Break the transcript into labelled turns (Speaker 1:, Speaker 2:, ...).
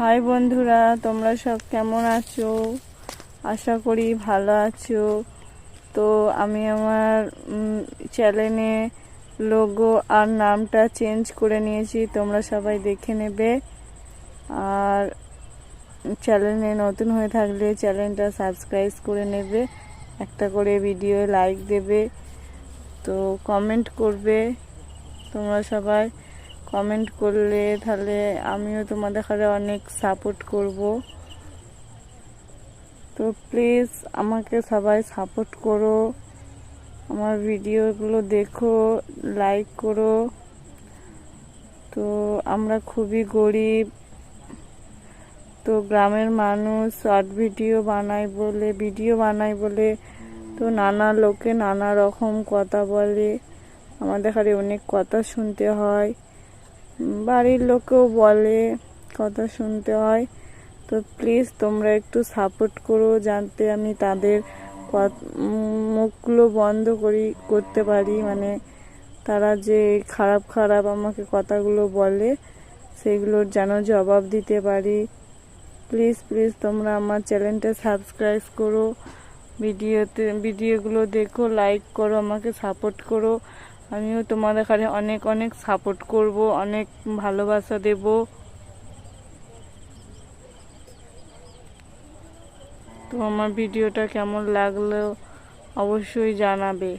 Speaker 1: High বন্ধুরা, তোমরা সব কেমন আছো? আশা করি ভালো আছো। তো আমি আমার চ্যানেলে লোগো আর নামটা চেঞ্জ করে নিয়েছি, তোমরা সবাই দেখে নেবে। আর চ্যানেলে নতুন হয়ে থাকলে চ্যানেলটা সাবস্ক্রাইব করে নেবে, একটা করে ভিডিও লাইক দেবে। তো কমেন্ট করবে তোমরা সবাই। কমেন্ট করলে তাহলে আমিও তোমাদের কাছে অনেক সাপোর্ট করব। তো প্লিজ আমাকে সবাই সাপোর্ট করো, আমার ভিডিওগুলো দেখো লাইক করো। তো আমরা খুবই গরিব, তো গ্রামের মানুষ শর্ট ভিডিও বানাই বলে ভিডিও বানাই বলে, তো নানা লোকে নানা রকম কথা বলে, আমাদের খালি অনেক কথা শুনতে হয়। বাড়ির লোকেও বলে, কথা শুনতে হয়। তো প্লিজ তোমরা একটু সাপোর্ট করো যাতে আমি তাদের মুখগুলো বন্ধ করি, করতে পারি। মানে তারা যে খারাপ খারাপ আমাকে কথাগুলো বলে, সেগুলোর যেন জবাব দিতে পারি। প্লিজ প্লিজ তোমরা আমার চ্যানেলটা সাবস্ক্রাইব করো। ভিডিওতে, ভিডিওগুলো দেখো লাইক করো, আমাকে সাপোর্ট করো। আমিও তোমাদের কাছে অনেক অনেক সাপোর্ট করব, অনেক ভালোবাসা দেব। তো আমার ভিডিওটা কেমন লাগল অবশ্যই জানাবে।